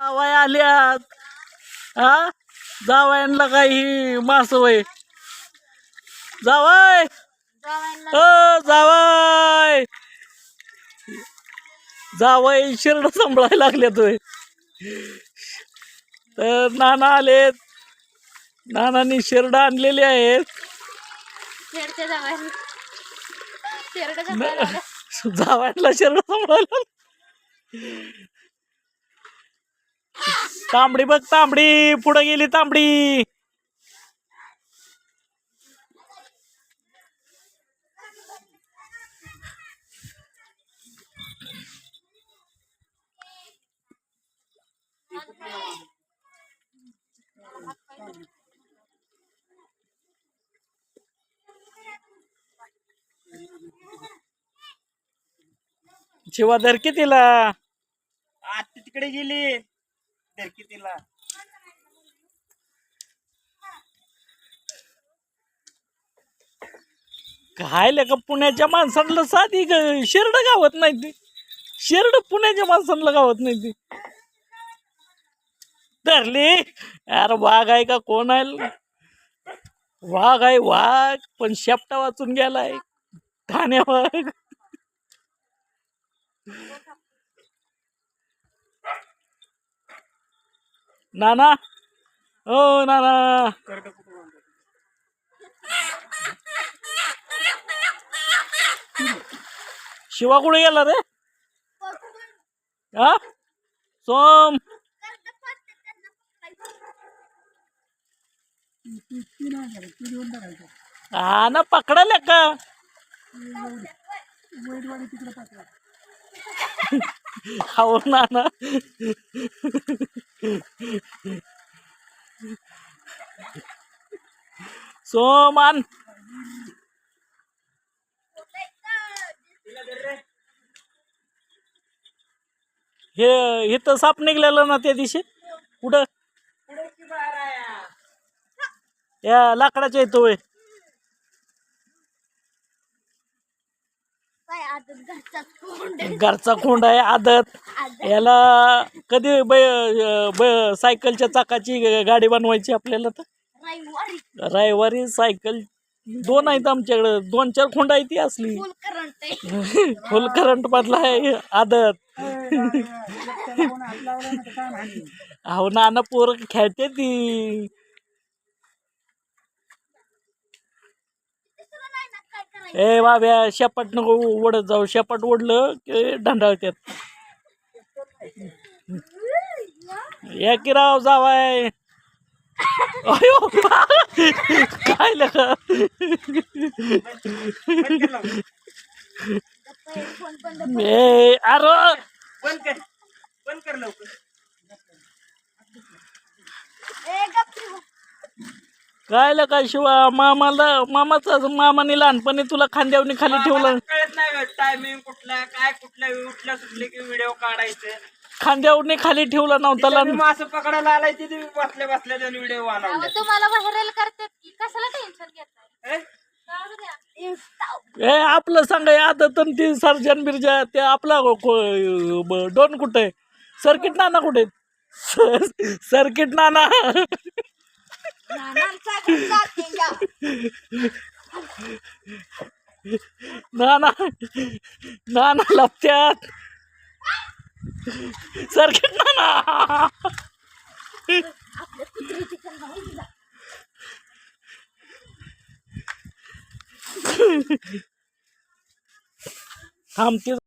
जावाय आल्यात. हा? जावायांना काही मास वय जावाय अ जावाय जावाय शिरड सांभाळायला लागले होय तर नाना आलेत. नानांनी शिरड आणलेली आहेत. जावयाला जावयाला जावायला शिरड सांभाळायला तांबडी बघ तांबडी. पुढे गेली तांबडी. शिवा धर कितीला? आता तिकडे गेली. धरकी तिला काय का पुण्याच्या माणसांना साधी ग- शिरड गावत नाही ती. शिरड पुण्याच्या माणसांना गावत नाही ती. धरली. यार वाघ आहे का कोण आहे? वाघ आहे वाघ पण शेपटा वाचून गेलाय. ठाणे वाघ. नाना? ओ नाना. शिवा कुठे गेला रे? हा? सोम. हा ना पकडायला का? हो ना सोमान. हे हे तर साप निघलेलं ना त्या दिवशी. कुठं? या लाकडाच्या येतो काय आदत घरचाच कोंड? घरचा खोंड आहे आदत. याला कधी बै ब सायकलच्या चाकाची गाडी बनवायची आपल्याला तर? रविवारी. रविवारी सायकल दोन आहेत आमच्याकडे. दोन चार खोंड आहे ती असली. फुल करंट आहे. फुल करंट मधला आहे आदत. अहो नाना पोर खेळते ती दुसरं नाही ना काय करायचं ए बाब्या शेपट नको ओढत जाऊ. शेपट ओढलं की ढंडाळत्यात या की राव जावाय. अयो काय लका ए अरे! बंद कर. बंद कर लवकर ए गप्पी काय लका शिवा? मामाला मामाचा मामाने लहानपणी तुला खांद्यावनी खाली ठेवलं. मला कळत नाही टायमिंग कुठला काय कुठला उठला सुटले की व्हिडिओ काढायचं. खांद्यावरनी खाली ठेवला नव्हता तिथं मी लहान मासं पकडायला आलाय तिथे मी बसल्या बसल्या दोन व्हिडिओ अहो, बनवले तुम्हाला व्हायरल करतात की? कशाला टेन्शन घेताय? जाऊ द्या. Insta- ए आपलं सांगाय आता तर ती सर्जन बिरजा ते आपला को- को- ब- डोन कुठे आहे? सर्किट नाना कुठे? सर्किट नाना. नानांचा घरचा तेंगा. नाना नाना लपत्यात सर्किट नाना आपल्या कुत्रीची ना. थांबते